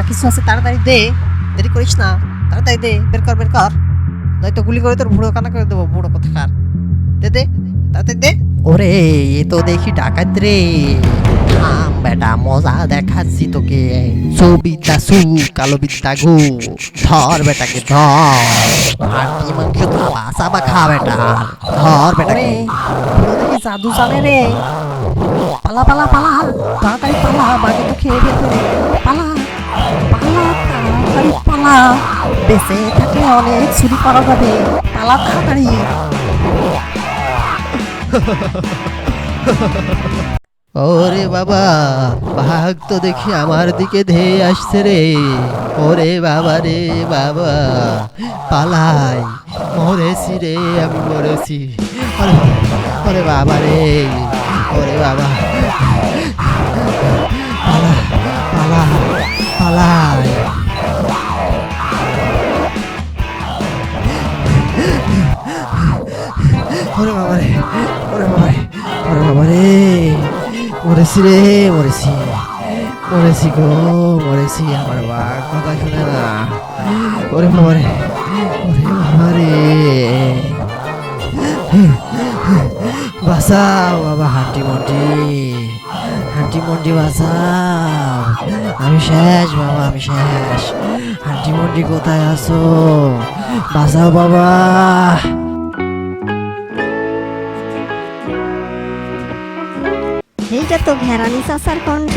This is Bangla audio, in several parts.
আছে তাড়াতাড়ি দে দেরি করিস না তাড়াতাড়ি দে বের কর বের কর। নয়তো গুলি করে তোর বুড়ো কানা করে দেবো বুড়ো কথা কোথাকার। দে দে তাড়াতাড়ি দে। ওরে এ তো দেখি ডাকাত রে। বেটা মজা দেখাচ্ছি তোকে। সুবিদ্যা সু কালো বিদ্যা গু। ধর বেটাকে ধর। হাড্ডি মাংস খাওয়া সাবা খা বেটা। ধর বেটাকে। জাদু জানে রে। পালা পালা পালা তাড়াতাড়ি পালা বাকি তো খেয়ে ফেলবে পালা। অনেক চুরি করা যাবে। পালা তাড়াতাড়ি ওরে বাবা ভাগ তো দেখি আমার দিকে ধেয়ে আসছে রে। ওরে বাবা রে বাবা, পালাই। মরেছি রে, আমি মরেছি। ওরে ওরে বাবা রে, ওরে বাবা। পালা পালা। ওরে বাবা রে ওরে বাবা রে ওরে বাবা রে মরেছি রে, মরেছি। মরেছি গো আমার বা কথা ওরে বাবা ওরে রে বাবা, হাঁটি মন্টি। হাঁটি শেষ বাবা, আমি শেষ। কোথায় আছো? বাঁচাও বাবা। এইটা তো ঘেরানি চাষার কণ্ঠ।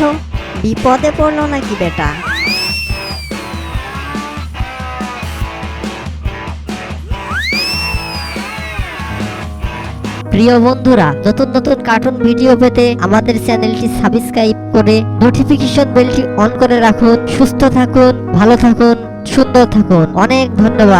বিপদে পড়ল নাকি বেটা? প্রিয় বন্ধুরা, নতুন নতুন কার্টুন ভিডিও পেতে আমাদের চ্যানেলটি সাবস্ক্রাইব করে নোটিফিকেশন বেলটি অন করে রাখুন। সুস্থ থাকুন, ভালো থাকুন, সুন্দর থাকুন। অনেক ধন্যবাদ।